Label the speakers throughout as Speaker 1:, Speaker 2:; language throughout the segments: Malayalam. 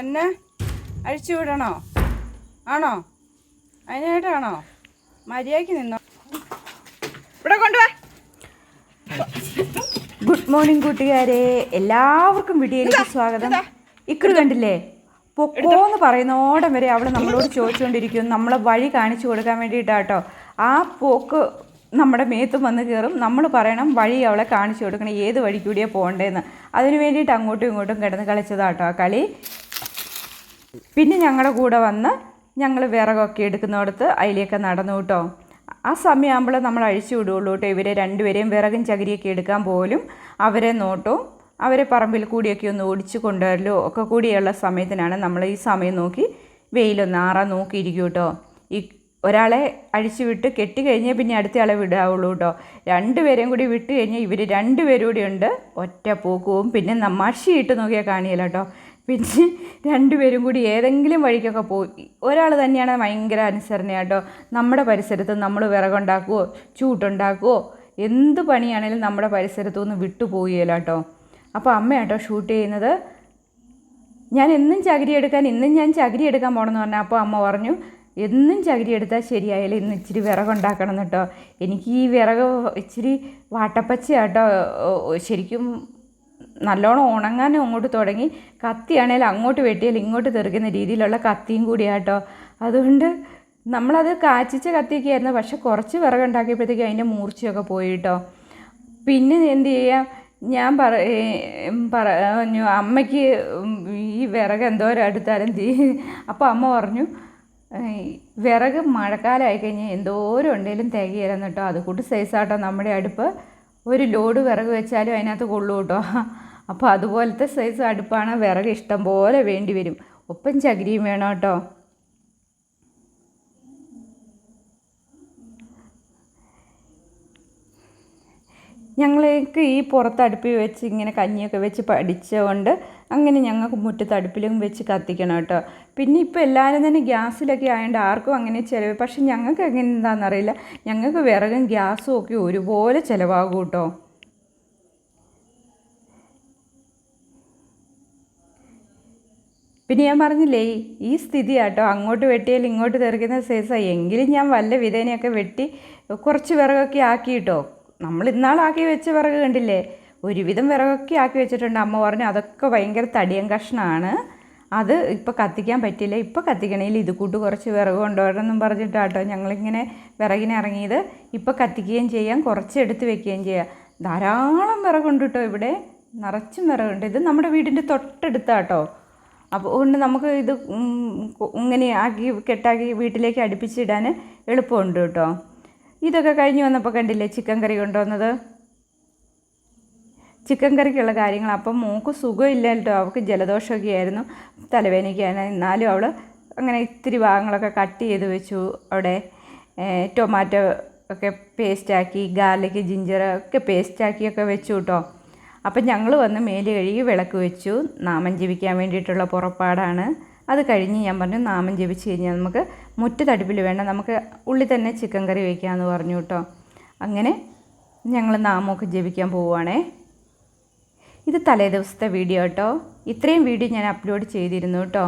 Speaker 1: എന്നെ അഴിച്ചു വിടണോ? ആണോ? അതിനായിട്ടാണോ? മര്യാദയ്ക്ക് നിന്നോ? ഇവിടെ കൊണ്ടുവാ.
Speaker 2: ഗുഡ് മോർണിംഗ് കൂട്ടുകാരെ. എല്ലാവർക്കും വീഡിയോയിലേക്ക് സ്വാഗതം. ഇക്കറ് കണ്ടില്ലേ? പൊക്കോന്ന് പറയുന്നോടം വരെ അവൾ നമ്മളോട് ചോദിച്ചുകൊണ്ടിരിക്കും നമ്മളെ വഴി കാണിച്ചു കൊടുക്കാൻ വേണ്ടിയിട്ടാട്ടോ. ആ പോക്ക് നമ്മുടെ മേത്ത് വന്ന് കയറും. നമ്മൾ പറയണം വഴി അവളെ കാണിച്ചു കൊടുക്കണം. ഏത് വഴി കൂടിയാണ് പോകേണ്ടതെന്ന് അതിന് വേണ്ടിയിട്ട് അങ്ങോട്ടും ഇങ്ങോട്ടും കിടന്ന് കളിച്ചതാട്ടോ ആ കളി. പിന്നെ ഞങ്ങളുടെ കൂടെ വന്ന് ഞങ്ങൾ വിറകൊക്കെ എടുക്കുന്നിടത്ത് അതിലേക്ക് നടന്നു കേട്ടോ ആ സമയമാകുമ്പോൾ നമ്മൾ അഴിച്ചു വിടുകയുള്ളൂ കേട്ടോ ഇവരെ രണ്ടുപേരെയും വിറകും ചകിരിയൊക്കെ എടുക്കാൻ പോലും അവരെ നോട്ടവും അവരെ പറമ്പിൽ കൂടിയൊക്കെ ഒന്ന് ഓടിച്ചു കൊണ്ടുവരലോ ഒക്കെ കൂടിയുള്ള സമയത്തിനാണ് നമ്മൾ ഈ സമയം നോക്കി വെയിലൊന്ന് ആറാൻ നോക്കിയിരിക്കും കേട്ടോ ഈ ഒരാളെ അഴിച്ചു വിട്ട് കെട്ടി കഴിഞ്ഞാൽ പിന്നെ അടുത്തയാളെ വിടാവുള്ളൂ കേട്ടോ രണ്ടുപേരെയും കൂടി വിട്ട് കഴിഞ്ഞാൽ ഇവർ രണ്ടുപേരും കൂടി ഉണ്ട്. ഒറ്റ പോക്കവും പിന്നെ മഷിയിട്ട് നോക്കിയാൽ കാണിയല്ല കേട്ടോ പിന്നെ രണ്ടുപേരും കൂടി ഏതെങ്കിലും വഴിക്കൊക്കെ പോയി. ഒരാൾ തന്നെയാണ് ഭയങ്കര അനുസരണയാട്ടോ നമ്മുടെ പരിസരത്ത് നമ്മൾ വിറകുണ്ടാക്കുവോ ചൂട്ടുണ്ടാക്കുവോ എന്ത് പണിയാണേലും നമ്മുടെ പരിസരത്തു നിന്ന് വിട്ടുപോയില്ല കേട്ടോ. അപ്പോൾ അമ്മയാട്ടോ ഷൂട്ട് ചെയ്യുന്നത്. ഞാൻ എന്നും ചകിരി എടുക്കാൻ ഇന്നും ഞാൻ ചകിരി എടുക്കാൻ പോകണമെന്ന് പറഞ്ഞാൽ അപ്പോൾ അമ്മ പറഞ്ഞു എന്നും ചകിരി എടുത്താൽ ശരിയായാലും ഇന്ന് ഇച്ചിരി വിറകുണ്ടാക്കണം കേട്ടോ എനിക്ക് ഈ വിറക് ഇച്ചിരി വാട്ടപ്പച്ചയാട്ടോ ശരിക്കും നല്ലോണം ഉണങ്ങാനും അങ്ങോട്ട് തുടങ്ങി. കത്തിയാണേലും അങ്ങോട്ട് വെട്ടിയാൽ ഇങ്ങോട്ട് തെറിക്കുന്ന രീതിയിലുള്ള കത്തിയും കൂടിയാട്ടോ. അതുകൊണ്ട് നമ്മളത് കാച്ചിച്ച കത്തിയൊക്കെ ആയിരുന്നു. പക്ഷെ കുറച്ച് വിറകുണ്ടാക്കിയപ്പോഴത്തേക്കും അതിന്റെ മൂർച്ചയൊക്കെ പോയി കേട്ടോ പിന്നെ എന്ത് ചെയ്യാം? ഞാൻ പറ പറഞ്ഞു അമ്മയ്ക്ക് ഈ വിറക് എന്തോരം അടുത്താലും തീ. അപ്പോൾ അമ്മ പറഞ്ഞു വിറക് മഴക്കാലമായി കഴിഞ്ഞാൽ എന്തോരം ഉണ്ടെങ്കിലും തികയില്ലെന്ന് കേട്ടോ. അത് കൂട്ട് സൈസാട്ടോ നമ്മുടെ അടുപ്പ് ഒരു ലോഡ് വിറക് വെച്ചാലും അതിനകത്ത് കൊള്ളൂ കേട്ടോ. അപ്പോൾ അതുപോലത്തെ സൈസ് അടുപ്പാണ് വിറക് ഇഷ്ടം പോലെ വേണ്ടി വരും. ഒപ്പം ചകിരിയും വേണം കേട്ടോ ഞങ്ങൾക്ക് ഈ പുറത്തടുപ്പിൽ വെച്ച് ഇങ്ങനെ കഞ്ഞിയൊക്കെ വെച്ച് പഠിച്ചതുകൊണ്ട് അങ്ങനെ ഞങ്ങൾക്ക് മുറ്റത്തടുപ്പിലും വെച്ച് കത്തിക്കണം കേട്ടോ പിന്നെ ഇപ്പോൾ എല്ലാവരും തന്നെ ഗ്യാസിലൊക്കെ ആയതുകൊണ്ട് ആർക്കും അങ്ങനെ ചിലവ്. പക്ഷെ ഞങ്ങൾക്ക് എങ്ങനെ എന്താണെന്നറിയില്ല ഞങ്ങൾക്ക് വിറകും ഗ്യാസും ഒക്കെ ഒരുപോലെ ചിലവാകും കേട്ടോ പിന്നെ ഞാൻ പറഞ്ഞില്ലേ ഈ സ്ഥിതി കേട്ടോ അങ്ങോട്ട് വെട്ടിയാൽ ഇങ്ങോട്ട് തെറിക്കുന്ന സൈസാണ് എങ്കിലും ഞാൻ വല്ല വിധേനയൊക്കെ വെട്ടി കുറച്ച് വിറകൊക്കെ ആക്കിയിട്ടോ. നമ്മൾ ഇന്നാളാക്കി വെച്ച വിറക് കണ്ടില്ലേ? ഒരുവിധം വിറകൊക്കെ ആക്കി വെച്ചിട്ടുണ്ട്. അമ്മ പറഞ്ഞു അതൊക്കെ ഭയങ്കര തടിയൻ കഷ്ണമാണ്. അത് ഇപ്പോൾ കത്തിക്കാൻ പറ്റില്ല. ഇപ്പോൾ കത്തിക്കണേൽ ഇത് കൂട്ട് കുറച്ച് വിറക് കൊണ്ടുവരണമെന്നും പറഞ്ഞിട്ടാട്ടോ ഞങ്ങളിങ്ങനെ വിറകിന് ഇറങ്ങിയത്. ഇപ്പോൾ കത്തിക്കുകയും ചെയ്യാം കുറച്ച് എടുത്ത് വെക്കുകയും ചെയ്യാം. ധാരാളം വിറകുണ്ട് കേട്ടോ ഇവിടെ. നിറച്ചും വിറകുണ്ട്. ഇത് നമ്മുടെ വീടിന്റെ തൊട്ടടുത്താട്ടോ. അപ്പോൾ കൊണ്ട് നമുക്ക് ഇത് ഇങ്ങനെ ആക്കി കെട്ടാക്കി വീട്ടിലേക്ക് അടുപ്പിച്ചിടാൻ എളുപ്പമുണ്ട് കേട്ടോ. ഇതൊക്കെ കഴിഞ്ഞ് വന്നപ്പോൾ കണ്ടില്ലേ ചിക്കൻ കറി കൊണ്ടുവന്നത്? ചിക്കൻ കറിക്കുള്ള കാര്യങ്ങൾ. അപ്പം മോൾക്ക് സുഖമില്ല കേട്ടോ. അവൾക്ക് ജലദോഷമൊക്കെ ആയിരുന്നു. തലവേദനയ്ക്കാണ് എന്നാലും അവൾ അങ്ങനെ ഇത്തിരി ഭാഗങ്ങളൊക്കെ കട്ട് ചെയ്ത് വെച്ചു. അവിടെ ടൊമാറ്റോ ഒക്കെ പേസ്റ്റാക്കി ഗാർലിക് ജിഞ്ചർ ഒക്കെ പേസ്റ്റാക്കിയൊക്കെ വെച്ചു കേട്ടോ. അപ്പം ഞങ്ങൾ വന്ന് മേൽ കഴുകി വിളക്ക് വെച്ചു. നാമം ജപിക്കാൻ വേണ്ടിയിട്ടുള്ള പുറപ്പാടാണ്. അത് കഴിഞ്ഞ് ഞാൻ പറഞ്ഞു നാമം ജപിച്ച് കഴിഞ്ഞാൽ നമുക്ക് മുറ്റത്തടുപ്പിൽ വേണ്ട നമുക്ക് ഉള്ളിൽ തന്നെ ചിക്കൻ കറി വയ്ക്കാമെന്ന് പറഞ്ഞു കേട്ടോ അങ്ങനെ ഞങ്ങൾ നാമമൊക്കെ ജപിക്കാൻ പോവുകയാണേ ഇത് തലേ ദിവസത്തെ വീഡിയോ കേട്ടോ ഇത്രയും വീഡിയോ ഞാൻ അപ്ലോഡ് ചെയ്തിരുന്നു കേട്ടോ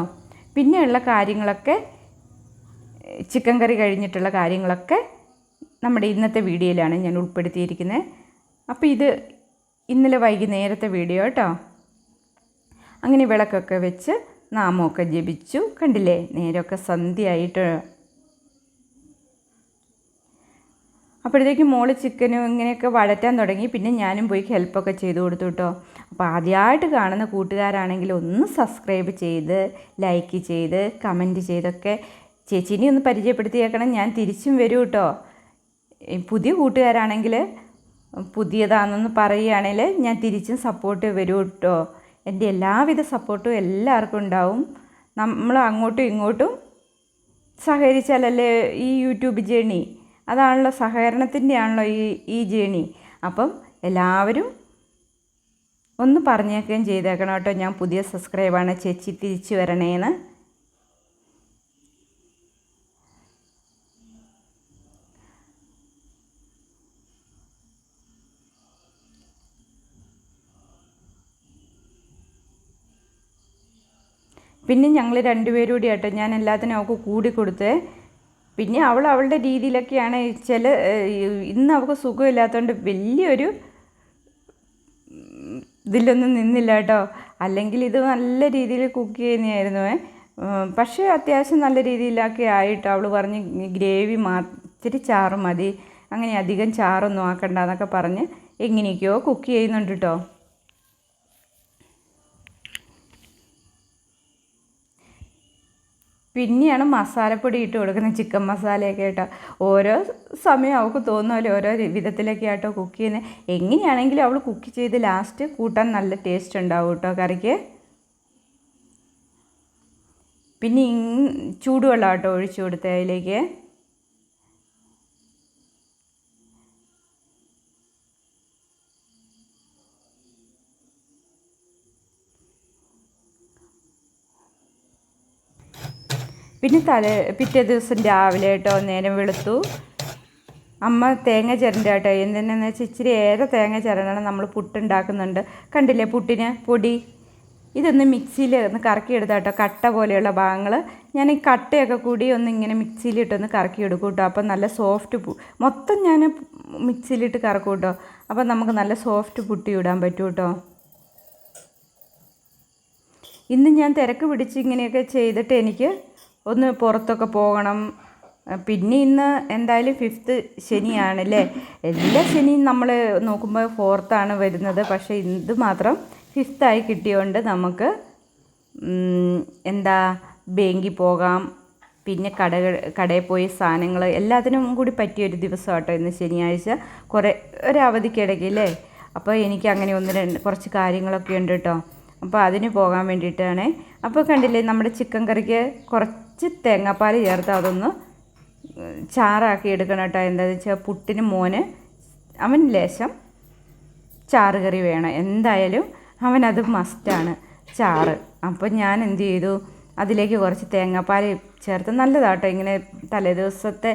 Speaker 2: പിന്നെയുള്ള കാര്യങ്ങളൊക്കെ ചിക്കൻ കറി കഴിഞ്ഞിട്ടുള്ള കാര്യങ്ങളൊക്കെ നമ്മുടെ ഇന്നത്തെ വീഡിയോയിലാണ് ഞാൻ ഉൾപ്പെടുത്തിയിരിക്കുന്നത്. അപ്പോൾ ഇത് ഇന്നലെ വൈകുന്നേരത്തെ വീഡിയോ കേട്ടോ. അങ്ങനെ വിളക്കൊക്കെ വെച്ച് നാമമൊക്കെ ജപിച്ചു. കണ്ടില്ലേ? നേരമൊക്കെ സന്ധ്യയായിട്ട്. അപ്പോഴത്തേക്കും മോൾ ചിക്കനും ഇങ്ങനെയൊക്കെ വഴറ്റാൻ തുടങ്ങി. പിന്നെ ഞാനും പോയി ഹെൽപ്പൊക്കെ ചെയ്തു കൊടുത്തു കേട്ടോ. അപ്പോൾ ആദ്യമായിട്ട് കാണുന്ന കൂട്ടുകാരാണെങ്കിൽ ഒന്ന് സബ്സ്ക്രൈബ് ചെയ്ത് ലൈക്ക് ചെയ്ത് കമന്റ് ചെയ്തൊക്കെ ചേച്ചിനെ ഒന്ന് പരിചയപ്പെടുത്തിയേക്കണം. ഞാൻ തിരിച്ചും വരൂ കേട്ടോ. പുതിയ കൂട്ടുകാരാണെങ്കിൽ പുതിയതാണെന്ന് പറയുകയാണെങ്കിൽ ഞാൻ തിരിച്ചും സപ്പോർട്ട് വരും കേട്ടോ. എന്റെ എല്ലാവിധ സപ്പോർട്ടും എല്ലാവർക്കും ഉണ്ടാവും. നമ്മൾ അങ്ങോട്ടും ഇങ്ങോട്ടും സഹകരിച്ചാലല്ലേ ഈ യൂട്യൂബ് ജേണി അതാണല്ലോ സഹകരണത്തിന്റെ ആണല്ലോ ഈ ഈ ജേണി അപ്പം എല്ലാവരും ഒന്ന് പറഞ്ഞേക്കുകയും ചെയ്തേക്കണം കേട്ടോ. ഞാൻ പുതിയ സബ്സ്ക്രൈബാണ് ചേച്ചി തിരിച്ചു വരണേന്ന്. പിന്നെ ഞങ്ങൾ രണ്ടുപേരും കൂടി ആട്ടോ ഞാൻ എല്ലാത്തിനും അവൾക്ക് കൂടി കൊടുത്തേ പിന്നെ അവൾ അവളുടെ രീതിയിലൊക്കെയാണ് ചില ഇന്ന് അവൾക്ക് സുഖമില്ലാത്തതുകൊണ്ട് വലിയൊരു ഇതിലൊന്നും നിന്നില്ല കേട്ടോ അല്ലെങ്കിൽ ഇത് നല്ല രീതിയിൽ കുക്ക് ചെയ്യുന്നതായിരുന്നു പക്ഷേ അത്യാവശ്യം നല്ല രീതിയിലൊക്കെ ആയിട്ട് അവൾ പറഞ്ഞ് ഗ്രേവി മാ ഇച്ചിരി ചാറ് മതി. അങ്ങനെ അധികം ചാറൊന്നും ആക്കണ്ട എന്നൊക്കെ പറഞ്ഞ് എങ്ങനെയൊക്കെയോ കുക്ക് ചെയ്യുന്നുണ്ട് കേട്ടോ പിന്നെയാണ് മസാലപ്പൊടി ഇട്ട് കൊടുക്കുന്നത് ചിക്കൻ മസാലയൊക്കെ ആയിട്ട് ഓരോ സമയം അവൾക്ക് തോന്നുമല്ലോ ഓരോ വിധത്തിലൊക്കെ ആയിട്ടോ കുക്ക് ചെയ്യുന്നത് എങ്ങനെയാണെങ്കിലും അവൾ കുക്ക് ചെയ്ത് ലാസ്റ്റ് കൂട്ടാൻ നല്ല ടേസ്റ്റ് ഉണ്ടാവും കേട്ടോ കറിക്ക്. പിന്നെ ചൂടുവെള്ളം കേട്ടോ ഒഴിച്ചു കൊടുത്തത് പിന്നെ തലേ പിറ്റേ ദിവസം രാവിലെ കേട്ടോ നേരം വെളുത്തു. അമ്മ തേങ്ങ ചിരണ്ട കേട്ടോ. എന്തിനാന്ന് വെച്ചാൽ ഇച്ചിരി ഏറെ തേങ്ങ ചിരണ്ടണം നമ്മൾ പുട്ടുണ്ടാക്കുന്നുണ്ട്. കണ്ടില്ലേ പുട്ടിന് പൊടി? ഇതൊന്ന് മിക്സിയിൽ ഒന്ന് കറക്കി എടുത്ത കേട്ടോ. കട്ട പോലെയുള്ള ഭാഗങ്ങൾ ഞാൻ ഈ കട്ടയൊക്കെ കൂടി ഒന്ന് ഇങ്ങനെ മിക്സിയിലിട്ടൊന്ന് കറക്കി എടുക്കും കേട്ടോ. അപ്പം നല്ല സോഫ്റ്റ് മൊത്തം ഞാൻ മിക്സിയിലിട്ട് കറക്കും കേട്ടോ. അപ്പം നമുക്ക് നല്ല സോഫ്റ്റ് പുട്ടി ഇടാൻ പറ്റും കേട്ടോ. ഇന്ന് ഞാൻ തിരക്ക് പിടിച്ച് ഇങ്ങനെയൊക്കെ ചെയ്തിട്ട് എനിക്ക് ഒന്ന് പുറത്തൊക്കെ പോകണം. പിന്നെ ഇന്ന് എന്തായാലും ഫിഫ്ത്ത് ശനിയാണല്ലേ? എല്ലാ ശനിയും നമ്മൾ നോക്കുമ്പോൾ ഫോർത്താണ് വരുന്നത്. പക്ഷേ ഇത് മാത്രം ഫിഫ്ത്തായി കിട്ടിയോണ്ട് നമുക്ക് എന്താ ബാങ്കിൽ പോകാം. പിന്നെ കട കടയിൽ പോയി സാധനങ്ങൾ എല്ലാത്തിനും കൂടി പറ്റിയൊരു ദിവസം കേട്ടോ ഇന്ന് ശനിയാഴ്ച. കുറേ ഒരു അവധിക്കിടയ്ക്ക് അല്ലേ? അപ്പോൾ എനിക്ക് അങ്ങനെ ഒന്ന് രണ്ട് കുറച്ച് കാര്യങ്ങളൊക്കെ ഉണ്ട് കേട്ടോ. അപ്പോൾ അതിന് പോകാൻ വേണ്ടിയിട്ടാണ്. അപ്പോൾ കണ്ടില്ലേ നമ്മുടെ ചിക്കൻ കറിക്ക് കുറച്ച് തേങ്ങാപ്പാൽ ചേർത്ത് അതൊന്ന് ചാറാക്കി എടുക്കണം കേട്ടോ. എന്താണെന്ന് വെച്ചാൽ പുട്ടിന് മോന് അവൻ ലേശം ചാറ് കറി വേണം. എന്തായാലും അവനത് മസ്റ്റാണ് ചാറ്. അപ്പോൾ ഞാൻ എന്ത് ചെയ്തു? അതിലേക്ക് കുറച്ച് തേങ്ങാപ്പാൽ ചേർത്ത് നല്ലതാട്ടോ ഇങ്ങനെ തലേദിവസത്തെ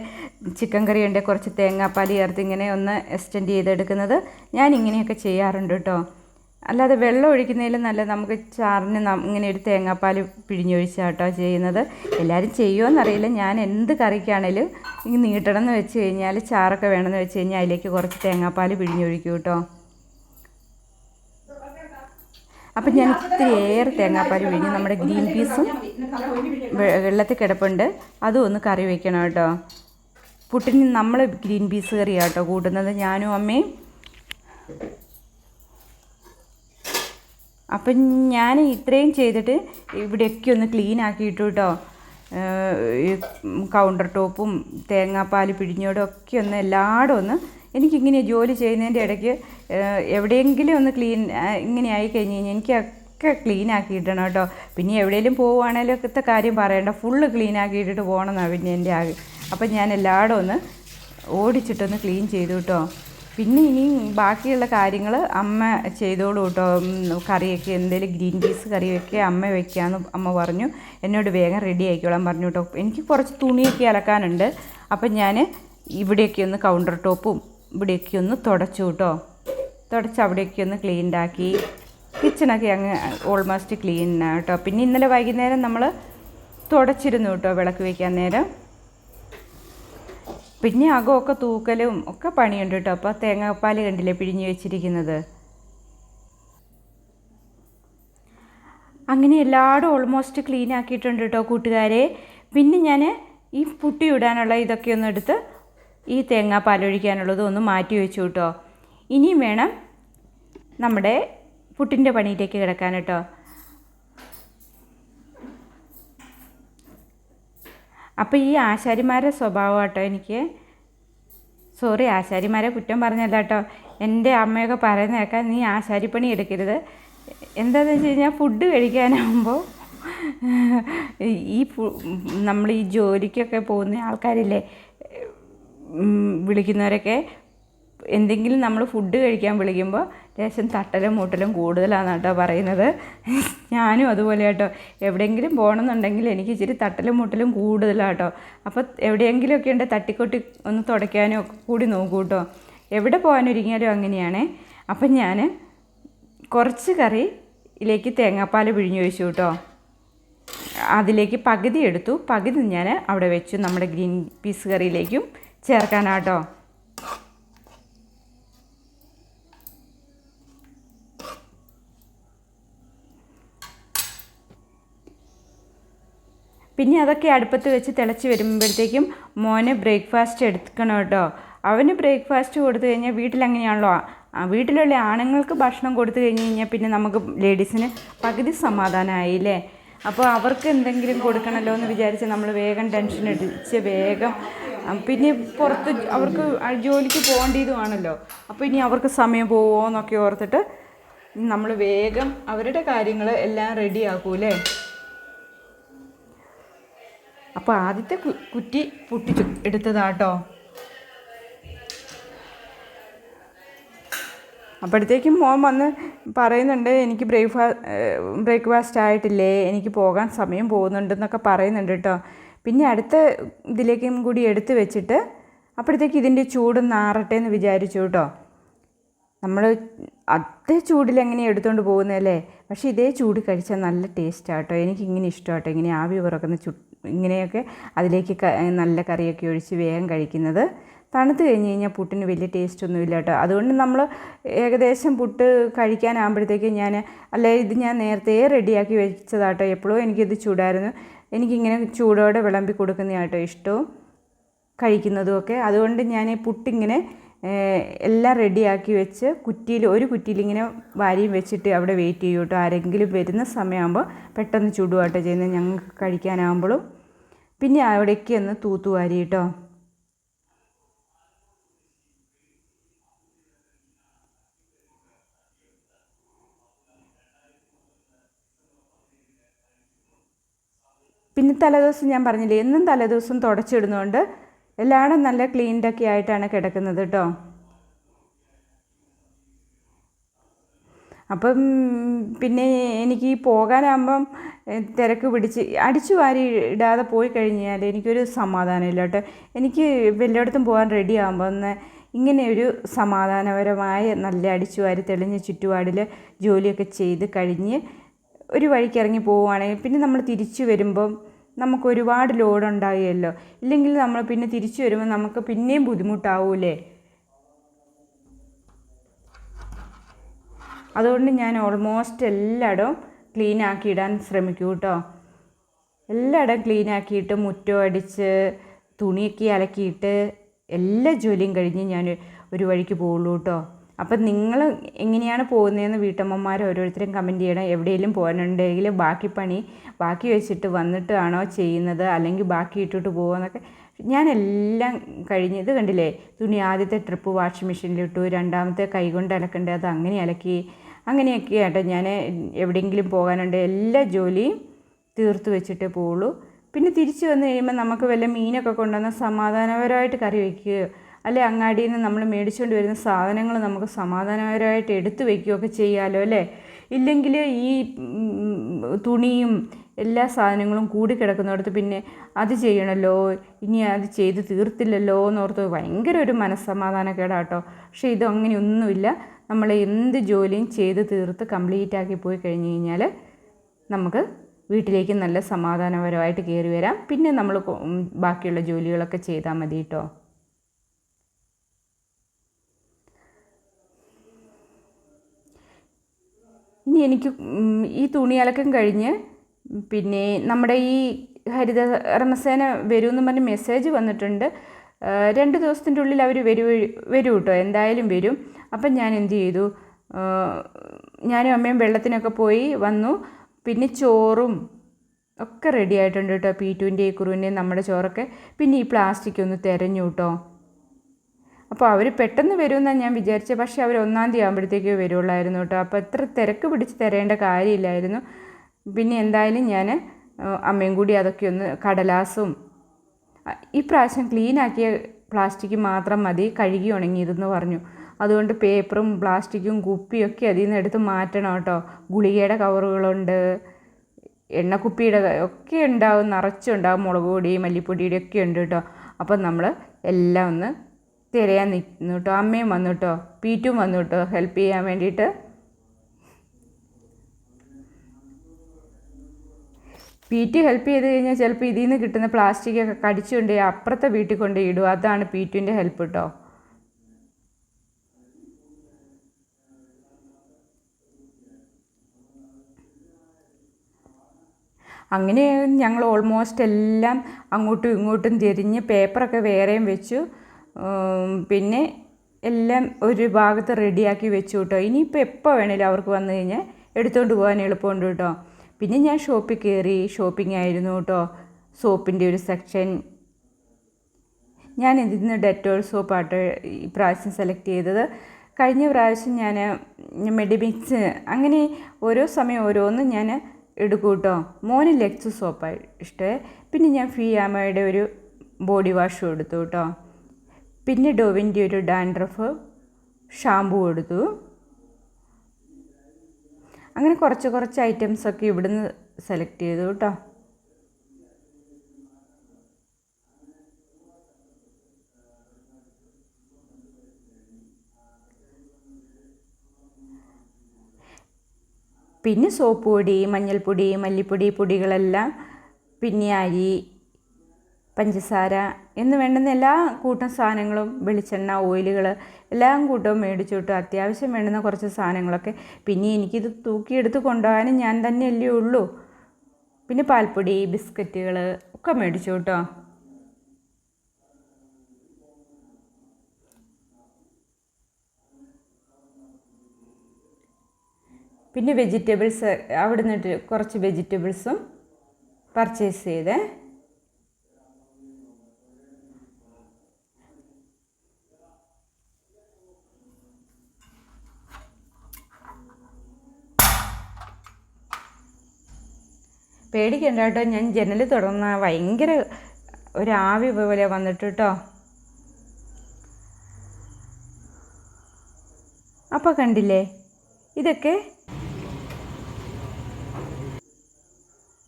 Speaker 2: ചിക്കൻ കറി ഉണ്ട് കുറച്ച് തേങ്ങാപ്പാൽ ചേർത്ത് ഇങ്ങനെ ഒന്ന് എക്സ്റ്റെൻഡ് ചെയ്തെടുക്കുന്നത് ഞാൻ ഇങ്ങനെയൊക്കെ ചെയ്യാറുണ്ട് കേട്ടോ. അല്ലാതെ വെള്ളം ഒഴിക്കുന്നതിലും നല്ല നമുക്ക് ചാറിന് ഇങ്ങനെ ഒരു തേങ്ങാപ്പാൽ പിഴിഞ്ഞൊഴിച്ചാട്ടോ ചെയ്യുന്നത്. എല്ലാവരും ചെയ്യുമോയെന്നറിയില്ല ഞാൻ എന്ത് കറിക്കാണേലും ഈ നീട്ടണം എന്ന് വെച്ച് കഴിഞ്ഞാൽ ചാറൊക്കെ വേണമെന്ന് വെച്ച് കഴിഞ്ഞാൽ അതിലേക്ക് കുറച്ച് തേങ്ങാപ്പാൽ പിഴിഞ്ഞൊഴിക്കും കേട്ടോ അപ്പം ഞാൻ ഇത്തിരി ഏറെ തേങ്ങാപ്പാൽ പിഴിഞ്ഞ് നമ്മുടെ ഗ്രീൻ പീസും വെള്ളത്തിൽ കിടപ്പുണ്ട്. അതും ഒന്ന് കറി വയ്ക്കണം കേട്ടോ. പുട്ടിന് നമ്മൾ ഗ്രീൻ പീസ് കറിയാട്ടോ കേട്ടോ കൂട്ടുന്നത്. ഞാനും അമ്മയും അപ്പം ഞാൻ ഇത്രയും ചെയ്തിട്ട് ഇവിടെയൊക്കെ ഒന്ന് ക്ലീൻ ആക്കിയിട്ടു കേട്ടോ കൗണ്ടർ ടോപ്പും തേങ്ങാപ്പാൽ പിഴിഞ്ഞോടും ഒക്കെ ഒന്ന് എല്ലായിടും ഒന്ന് എനിക്കിങ്ങനെ ജോലി ചെയ്യുന്നതിന്റെ ഇടയ്ക്ക് എവിടെയെങ്കിലും ഒന്ന് ക്ലീൻ ഇങ്ങനെ ആയി കഴിഞ്ഞ് കഴിഞ്ഞാൽ എനിക്കൊക്കെ ക്ലീൻ ആക്കിയിട്ടണം കേട്ടോ പിന്നെ എവിടെയെങ്കിലും പോവുകയാണെങ്കിലും ഒക്കെ കാര്യം പറയണ്ട. ഫുള്ള് ക്ലീൻ ആക്കിയിട്ടിട്ട് പോകണമെന്നാണ് പിന്നെ എന്റെ ആഗ്രഹം. അപ്പം ഞാൻ എല്ലായിടും ഒന്ന് ഓടിച്ചിട്ടൊന്ന് ക്ലീൻ ചെയ്തു കേട്ടോ പിന്നെ ഇനി ബാക്കിയുള്ള കാര്യങ്ങൾ അമ്മ ചെയ്തോളൂ കേട്ടോ. കറിയൊക്കെ എന്തെങ്കിലും ഗ്രീൻ പീസ് കറി വയ്ക്കുക അമ്മ വയ്ക്കാമെന്ന് അമ്മ പറഞ്ഞു. എന്നോട് വേഗം റെഡി ആയിക്കോളാൻ പറഞ്ഞു കേട്ടോ. എനിക്ക് കുറച്ച് തുണിയൊക്കെ അലക്കാനുണ്ട്. അപ്പം ഞാൻ ഇവിടെയൊക്കെ ഒന്ന് കൗണ്ടർ ടോപ്പും ഇവിടെയൊക്കെ ഒന്ന് തുടച്ചു കേട്ടോ. തുടച്ച് അവിടെയൊക്കെ ഒന്ന് ക്ലീൻഡാക്കി കിച്ചണൊക്കെ അങ്ങ് ഓൾമോസ്റ്റ് ക്ലീൻ കേട്ടോ. പിന്നെ ഇന്നലെ വൈകുന്നേരം നമ്മൾ തുടച്ചിരുന്നു കേട്ടോ വിളക്ക് വയ്ക്കാൻ നേരം. പിന്നെ അകമൊക്കെ തൂക്കലും ഒക്കെ പണിയുണ്ട് കേട്ടോ. അപ്പോൾ തേങ്ങാപ്പാൽ കണ്ടില്ലേ പിഴിഞ്ഞ് വെച്ചിരിക്കുന്നത്? അങ്ങനെ എല്ലായിടും ഓൾമോസ്റ്റ് ക്ലീൻ ആക്കിയിട്ടുണ്ട് കേട്ടോ കൂട്ടുകാരെ. പിന്നെ ഞാൻ ഈ പുട്ടി ഇടാനുള്ള ഇതൊക്കെ ഒന്ന് എടുത്ത് ഈ തേങ്ങാപ്പാൽ പാലൊഴിക്കാനുള്ളതും ഒന്ന് മാറ്റി വെച്ചു കേട്ടോ. ഇനിയും വേണം നമ്മുടെ പുട്ടിന്റെ പണിയിലേക്ക് കിടക്കാൻ കേട്ടോ. അപ്പോൾ ഈ ആശാരിമാരുടെ സ്വഭാവം കേട്ടോ എനിക്ക്. സോറി ആശാരിമാരെ കുറ്റം പറഞ്ഞല്ല കേട്ടോ. എന്റെ അമ്മയൊക്കെ പറയുന്ന കേൾക്കാൻ നീ ആശാരിപ്പണി എടുക്കരുത്. എന്താണെന്ന് വെച്ച് കഴിഞ്ഞാൽ ഫുഡ് കഴിക്കാനാകുമ്പോൾ ഈ നമ്മൾ ഈ ജോലിക്കൊക്കെ പോകുന്ന ആൾക്കാരില്ലേ വിളിക്കുന്നവരൊക്കെ എന്തെങ്കിലും നമ്മൾ ഫുഡ് കഴിക്കാൻ വിളിക്കുമ്പോൾ ലേശം തട്ടലും മുട്ടലും കൂടുതലാണ് കേട്ടോ പറയുന്നത്. ഞാനും അതുപോലെ കേട്ടോ. എവിടെയെങ്കിലും പോകണമെന്നുണ്ടെങ്കിൽ എനിക്ക് ഇച്ചിരി തട്ടലും മുട്ടലും കൂടുതലാണ് കേട്ടോ. അപ്പോൾ എവിടെയെങ്കിലുമൊക്കെ ഉണ്ട് തട്ടിക്കൊട്ടി ഒന്ന് തുടയ്ക്കാനോ കൂടി നോക്കൂ കേട്ടോ. എവിടെ പോകാനൊരുങ്ങിയാലും അങ്ങനെയാണേ. അപ്പം ഞാൻ കുറച്ച് കറിയിലേക്ക് തേങ്ങാപ്പാൽ പിഴിഞ്ഞു വെച്ചു കേട്ടോ. അതിലേക്ക് പകുതി എടുത്തു. പകുതി ഞാൻ അവിടെ വെച്ചു നമ്മുടെ ഗ്രീൻ പീസ് കറിയിലേക്കും ചേർക്കാനാട്ടോ പിന്നെ അതൊക്കെ അടുപ്പത്ത് വെച്ച് തിളച്ച് വരുമ്പോഴത്തേക്കും മോന് ബ്രേക്ക്ഫാസ്റ്റ് എടുക്കണം കേട്ടോ. അവന് ബ്രേക്ക്ഫാസ്റ്റ് കൊടുത്തു കഴിഞ്ഞാൽ വീട്ടിലങ്ങനെയാണല്ലോ. വീട്ടിലുള്ള ആണുങ്ങൾക്ക് ഭക്ഷണം കൊടുത്തു കഴിഞ്ഞ് കഴിഞ്ഞാൽ പിന്നെ നമുക്ക് ലേഡീസിന് പകുതി സമാധാനമായില്ലേ അപ്പോൾ അവർക്ക് എന്തെങ്കിലും കൊടുക്കണമല്ലോ എന്ന് വിചാരിച്ച് നമ്മൾ വേഗം ടെൻഷൻ അടിച്ച് വേഗം പിന്നെ പുറത്ത് അവർക്ക് ജോലിക്ക് പോകേണ്ടതുമാണല്ലോ അപ്പോൾ ഇനി അവർക്ക് സമയം പോവുമോ എന്നൊക്കെ ഓർത്തിട്ട് നമ്മൾ വേഗം അവരുടെ കാര്യങ്ങൾ എല്ലാം റെഡിയാക്കൂ ആക്കൂലേ അപ്പോൾ ആദ്യത്തെ കുറ്റി പൊട്ടിച്ചു. എടുത്തതാട്ടോ. അപ്പോഴത്തേക്കും മോൻ വന്ന് പറയുന്നുണ്ട് എനിക്ക് ബ്രേക്ക്ഫാ ബ്രേക്ക്ഫാസ്റ്റ് ആയിട്ടില്ലേ എനിക്ക് പോകാൻ സമയം പോകുന്നുണ്ടെന്നൊക്കെ പറയുന്നുണ്ട് കേട്ടോ പിന്നെ അടുത്ത ഇതിലേക്കും കൂടി എടുത്തു വെച്ചിട്ട് അപ്പോഴത്തേക്ക് ഇതിന്റെ ചൂട് നാറട്ടെ എന്ന് വിചാരിച്ചു കേട്ടോ നമ്മൾ അതേ ചൂടിൽ എങ്ങനെ എടുത്തുകൊണ്ട് പോകുന്നതല്ലേ? പക്ഷേ ഇതേ ചൂട് കഴിച്ചാൽ നല്ല ടേസ്റ്റാട്ടോ എനിക്കിങ്ങനെ ഇഷ്ടമാട്ടോ ഇങ്ങനെ ആവി പറക്കുന്ന ചു ഇങ്ങനെയൊക്കെ അതിലേക്ക് നല്ല കറിയൊക്കെ ഒഴിച്ച് വേഗം കഴിക്കുന്നത്. തണുത്ത് കഴിഞ്ഞ് കഴിഞ്ഞാൽ പുട്ടിന് വലിയ ടേസ്റ്റ് ഒന്നും ഇല്ല കേട്ടോ. അതുകൊണ്ട് നമ്മൾ ഏകദേശം പുട്ട് കഴിക്കാനാകുമ്പോഴത്തേക്കും ഞാൻ അല്ല ഇത് ഞാൻ നേരത്തെ റെഡിയാക്കി വെച്ചതാട്ടോ എപ്പോഴും എനിക്കിത് ചൂടായിരുന്നു. എനിക്കിങ്ങനെ ചൂടോടെ വിളമ്പി കൊടുക്കുന്നതാട്ടോ ഇഷ്ടവും കഴിക്കുന്നതുമൊക്കെ അതുകൊണ്ട് ഞാൻ പുട്ടിങ്ങനെ എല്ലാം റെഡിയാക്കി വെച്ച് കുറ്റിയിൽ ഒരു കുറ്റിയിൽ ഇങ്ങനെ വാരിയും വെച്ചിട്ട് അവിടെ വെയിറ്റ് ചെയ്യും കേട്ടോ ആരെങ്കിലും വരുന്ന സമയമാകുമ്പോൾ പെട്ടെന്ന് ചൂടുവാട്ടോ ചെയ്യുന്നത് ഞങ്ങൾക്ക് കഴിക്കാനാകുമ്പോഴും പിന്നെ അവിടേക്ക് ഒന്ന് തൂത്തുവാരി കേട്ടോ പിന്നെ തലേദിവസം ഞാൻ പറഞ്ഞില്ലേ എന്നും തലേദിവസം തുടച്ചിടുന്നതുകൊണ്ട് എല്ലായിടും നല്ല ക്ലീൻഡൊക്കെ ആയിട്ടാണ് കിടക്കുന്നത് കേട്ടോ അപ്പം പിന്നെ എനിക്ക് പോകാനാകുമ്പം തിരക്ക് പിടിച്ച് അടിച്ചു വാരി ഇടാതെ പോയി കഴിഞ്ഞാൽ എനിക്കൊരു സമാധാനമില്ല കേട്ടോ എനിക്ക് വല്ലയിടത്തും പോകാൻ റെഡി ആകുമ്പോൾ ഒന്ന് ഇങ്ങനെ ഒരു സമാധാനപരമായ നല്ല അടിച്ചു വാരി തെളിഞ്ഞ ചുറ്റുപാടിൽ ജോലിയൊക്കെ ചെയ്ത് കഴിഞ്ഞ് ഒരു വഴിക്ക് ഇറങ്ങി പോവുകയാണെങ്കിൽ പിന്നെ നമ്മൾ തിരിച്ചു വരുമ്പം നമുക്ക് ഒരുപാട് ലോഡ് ഉണ്ടാകുമല്ലോ ഇല്ലെങ്കിൽ നമ്മൾ പിന്നെ തിരിച്ചു വരുമ്പോൾ നമുക്ക് പിന്നെയും ബുദ്ധിമുട്ടാവൂലേ? അതുകൊണ്ട് ഞാൻ ഓൾമോസ്റ്റ് എല്ലായിടവും ക്ലീൻ ആക്കി ഇടാൻ ശ്രമിക്കും കേട്ടോ എല്ലായിടവും ക്ലീൻ ആക്കിയിട്ട് മുറ്റം അടിച്ച് തുണിയൊക്കെ അലക്കിയിട്ട് എല്ലാ ജോലിയും കഴിഞ്ഞ് ഞാൻ ഒരു വഴിക്ക് പോകുള്ളൂ കേട്ടോ അപ്പം നിങ്ങൾ എങ്ങനെയാണ് പോകുന്നതെന്ന് വീട്ടമ്മമാർ ഓരോരുത്തരും കമന്റ് ചെയ്യണം. എവിടെയെങ്കിലും പോകാനുണ്ടെങ്കിൽ ബാക്കി പണി ബാക്കി വെച്ചിട്ട് വന്നിട്ടാണോ ചെയ്യുന്നത്? അല്ലെങ്കിൽ ബാക്കി ഇട്ടിട്ട് പോകുമെന്നൊക്കെ ഞാൻ എല്ലാം കഴിഞ്ഞ് ഇത് കണ്ടില്ലേ? തുണി ആദ്യത്തെ ട്രിപ്പ് വാഷിംഗ് മെഷീനിലിട്ടു രണ്ടാമത്തെ കൈകൊണ്ട് അലക്കേണ്ടത് അത് അങ്ങനെ അലക്കി. അങ്ങനെയൊക്കെ ആട്ടോ ഞാൻ എവിടെയെങ്കിലും പോകാനുണ്ട്. എല്ലാ ജോലിയും തീർത്ത് വെച്ചിട്ടേ പോവുള്ളൂ. പിന്നെ തിരിച്ചു വന്നു കഴിയുമ്പോൾ നമുക്ക് വല്ല മീനൊക്കെ കൊണ്ടുവന്ന് സമാധാനപരമായിട്ട് കറി വയ്ക്കുകയോ അല്ലെ? അങ്ങാടിയിൽ നിന്ന് നമ്മൾ മേടിച്ചുകൊണ്ട് വരുന്ന സാധനങ്ങൾ നമുക്ക് സമാധാനപരമായിട്ട് എടുത്തു വയ്ക്കുകയൊക്കെ ചെയ്യാമല്ലോ അല്ലേ? ഇല്ലെങ്കിൽ ഈ തുണിയും എല്ലാ സാധനങ്ങളും കൂടി കിടക്കുന്നിടത്ത് പിന്നെ അത് ചെയ്യണമല്ലോ ഇനി അത് ചെയ്ത് തീർത്തില്ലല്ലോ എന്നോർത്ത് ഭയങ്കര ഒരു മനസ്സമാധാനക്കേടാട്ടോ. പക്ഷേ ഇത് അങ്ങനെയൊന്നുമില്ല. നമ്മൾ എന്ത് ജോലിയും ചെയ്ത് തീർത്ത് കംപ്ലീറ്റ് ആക്കി പോയി കഴിഞ്ഞ് കഴിഞ്ഞാൽ നമുക്ക് വീട്ടിലേക്ക് നല്ല സമാധാനപരമായിട്ട് കയറി വരാം. പിന്നെ നമ്മൾ ബാക്കിയുള്ള ജോലികളൊക്കെ ചെയ്താൽ മതി കേട്ടോ ഇനി എനിക്ക് ഈ തുണി അലക്കം കഴിഞ്ഞ് പിന്നെ നമ്മുടെ ഈ ഹരിത കർമ്മസേന വരുമെന്ന് പറഞ്ഞ് മെസ്സേജ് വന്നിട്ടുണ്ട്. രണ്ട് ദിവസത്തിന്റെ ഉള്ളിൽ അവർ വരൂ വരും കേട്ടോ എന്തായാലും വരും. അപ്പം ഞാൻ എന്ത് ചെയ്തു? ഞാനും അമ്മയും വെള്ളത്തിനൊക്കെ പോയി വന്നു. പിന്നെ ചോറും ഒക്കെ റെഡി ആയിട്ടുണ്ട് കേട്ടോ പി ടുവിന്റെയും കുറുവിന്റെയും നമ്മുടെ ചോറൊക്കെ. പിന്നെ ഈ പ്ലാസ്റ്റിക് ഒന്ന് തിരഞ്ഞു കേട്ടോ അപ്പോൾ അവർ പെട്ടെന്ന് വരുമെന്നാണ് ഞാൻ വിചാരിച്ചത് പക്ഷേ അവർ ഒന്നാം തീയതി ആകുമ്പോഴത്തേക്ക് വരുള്ളായിരുന്നു കേട്ടോ. അപ്പോൾ എത്ര തിരക്ക് പിടിച്ച് തരേണ്ട കാര്യമില്ലായിരുന്നു. പിന്നെ എന്തായാലും ഞാൻ അമ്മയും കൂടി അതൊക്കെ ഒന്ന് കടലാസും ഈ പ്രാവശ്യം ക്ലീൻ ആക്കിയ പ്ലാസ്റ്റിക് മാത്രം മതി കഴുകി ഉണങ്ങിയതെന്ന് പറഞ്ഞു. അതുകൊണ്ട് പേപ്പറും പ്ലാസ്റ്റിക്കും കുപ്പിയൊക്കെ അതിൽ നിന്ന് എടുത്ത് മാറ്റണം കേട്ടോ. ഗുളികയുടെ കവറുകളുണ്ട് എണ്ണക്കുപ്പിയുടെ ഒക്കെ ഉണ്ടാവും നിറച്ചുണ്ടാവും മുളക് പൊടി മല്ലിപ്പൊടിയുടെ ഒക്കെ ഉണ്ട് കേട്ടോ. അപ്പം നമ്മൾ എല്ലാം ഒന്ന് തിരയാൻ നിൽക്കുന്നു കേട്ടോ അമ്മയും വന്നു കേട്ടോ പീറ്റും വന്നു കേട്ടോ ഹെൽപ്പ് ചെയ്യാൻ വേണ്ടിയിട്ട്? പി ടി ഹെൽപ്പ് ചെയ്ത് കഴിഞ്ഞാൽ ചിലപ്പോൾ ഇതിൽ നിന്ന് കിട്ടുന്ന പ്ലാസ്റ്റിക്കൊക്കെ കടിച്ചുകൊണ്ട് അപ്പുറത്തെ വീട്ടിൽ കൊണ്ട് ഇടും. അതാണ് പി ടുവിന്റെ ഹെൽപ്പ് കേട്ടോ അങ്ങനെ ഞങ്ങൾ ഓൾമോസ്റ്റ് എല്ലാം അങ്ങോട്ടും ഇങ്ങോട്ടും തിരിഞ്ഞ് പേപ്പറൊക്കെ വേറെയും വെച്ചു. പിന്നെ എല്ലാം ഒരു ഭാഗത്ത് റെഡിയാക്കി വെച്ചു കേട്ടോ. ഇനിയിപ്പോൾ എപ്പോൾ വേണേലും അവർക്ക് വന്നു കഴിഞ്ഞാൽ എടുത്തുകൊണ്ട് പോകാൻ എളുപ്പമുണ്ട് കേട്ടോ. പിന്നെ ഞാൻ ഷോപ്പിൽ കയറി ഷോപ്പിംഗ് ആയിരുന്നു കേട്ടോ. സോപ്പിന്റെ ഒരു സെക്ഷൻ. ഞാൻ ഇതിൽ നിന്ന് ഡെറ്റോൾ സോപ്പാട്ട് ഈ പ്രാവശ്യം സെലക്ട് ചെയ്തത്. കഴിഞ്ഞ പ്രാവശ്യം ഞാൻ മെഡിമിക്സ് അങ്ങനെ ഓരോ സമയം ഓരോന്ന് ഞാൻ എടുക്കും കേട്ടോ. മോന് ലെക്സ് സോപ്പാണ് ഇഷ്ടമേ പിന്നെ ഞാൻ ഫിയാമയുടെ ഒരു ബോഡി വാഷും എടുത്തു കേട്ടോ. പിന്നെ ഡോവിന്റെ ഒരു ഡാൻഡ്രഫ് ഷാമ്പു എടുത്തു അങ്ങനെ കുറച്ച് കുറച്ച് ഐറ്റംസൊക്കെ ഇവിടുന്ന് സെലക്ട് ചെയ്തു കേട്ടോ പിന്നെ സോപ്പ് പൊടി മഞ്ഞൾപ്പൊടി മല്ലിപ്പൊടി പൊടികളെല്ലാം പിന്നെ അരി പഞ്ചസാര എന്ന് വേണ്ടുന്ന എല്ലാ കൂട്ടം സാധനങ്ങളും വെളിച്ചെണ്ണ ഓയിലുകൾ എല്ലാം കൂട്ടവും മേടിച്ചിട്ട് അത്യാവശ്യം വേണ്ടുന്ന കുറച്ച് സാധനങ്ങളൊക്കെ. പിന്നെ എനിക്കിത് തൂക്കിയെടുത്ത് കൊണ്ടുപോകാനും ഞാൻ തന്നെയല്ലേ ഉള്ളൂ. പിന്നെ പാൽപ്പൊടി ബിസ്ക്കറ്റുകൾ ഒക്കെ മേടിച്ചു കേട്ടോ പിന്നെ വെജിറ്റബിൾസ് അവിടെ നിന്നിട്ട് കുറച്ച് വെജിറ്റബിൾസും പർച്ചേസ് ചെയ്തേ. പേടിക്കണ്ട കേട്ടോ. ഞാൻ ജനൽ തുറന്ന ഭയങ്കര ഒരു ആവി പോലെ വന്നിട്ട് കേട്ടോ. അപ്പോൾ കണ്ടില്ലേ? ഇതൊക്കെ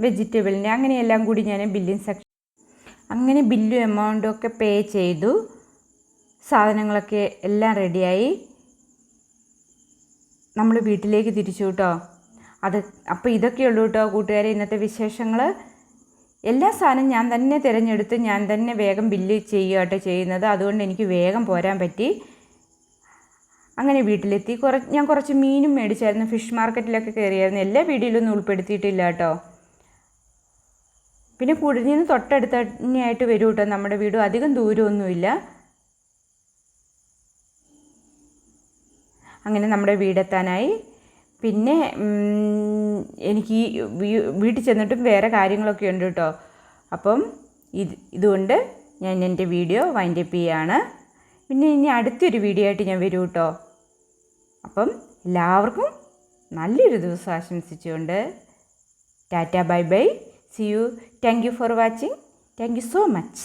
Speaker 2: വെജിറ്റബിളിന്റെ. അങ്ങനെയെല്ലാം കൂടി ഞാൻ ബില്ലിങ് സെക്ഷൻ അങ്ങനെ ബില്ലും എമൗണ്ടും ഒക്കെ പേ ചെയ്തു. സാധനങ്ങളൊക്കെ എല്ലാം റെഡിയായി. നമ്മൾ വീട്ടിലേക്ക് തിരിച്ചു കേട്ടോ. അത് അപ്പോൾ ഇതൊക്കെയുള്ളൂ കേട്ടോ കൂട്ടുകാരെ ഇന്നത്തെ വിശേഷങ്ങൾ എല്ലാ സാധനം ഞാൻ തന്നെ തിരഞ്ഞെടുത്ത് ഞാൻ തന്നെ വേഗം ബില്ല് ചെയ്യുക കേട്ടോ ചെയ്യുന്നത്. അതുകൊണ്ട് എനിക്ക് വേഗം പോരാൻ പറ്റി. അങ്ങനെ വീട്ടിലെത്തി. കുറ ഞാൻ കുറച്ച് മീനും മേടിച്ചായിരുന്നു. ഫിഷ് മാർക്കറ്റിലൊക്കെ കയറിയായിരുന്നു. എല്ലാ വീഡിയോയിലൊന്നും ഉൾപ്പെടുത്തിയിട്ടില്ല കേട്ടോ പിന്നെ നിന്ന് തൊട്ടടുത്ത് തന്നെയായിട്ട് വരും കേട്ടോ നമ്മുടെ വീട് അധികം ദൂരമൊന്നുമില്ല. അങ്ങനെ നമ്മുടെ വീടെത്താനായി. പിന്നെ എനിക്ക് വീട്ടിൽ ചെന്നിട്ടും വേറെ കാര്യങ്ങളൊക്കെ ഉണ്ട് കേട്ടോ അപ്പം ഇത് ഇതുകൊണ്ട് ഞാൻ എന്റെ വീഡിയോ വൈൻഡപ്പ് ചെയ്യാണ്. പിന്നെ ഇനി അടുത്തൊരു വീഡിയോ ആയിട്ട് ഞാൻ വരും കേട്ടോ അപ്പം എല്ലാവർക്കും നല്ലൊരു ദിവസം ആശംസിച്ചുകൊണ്ട് tata bye bye. See you thank you for watching thank you so much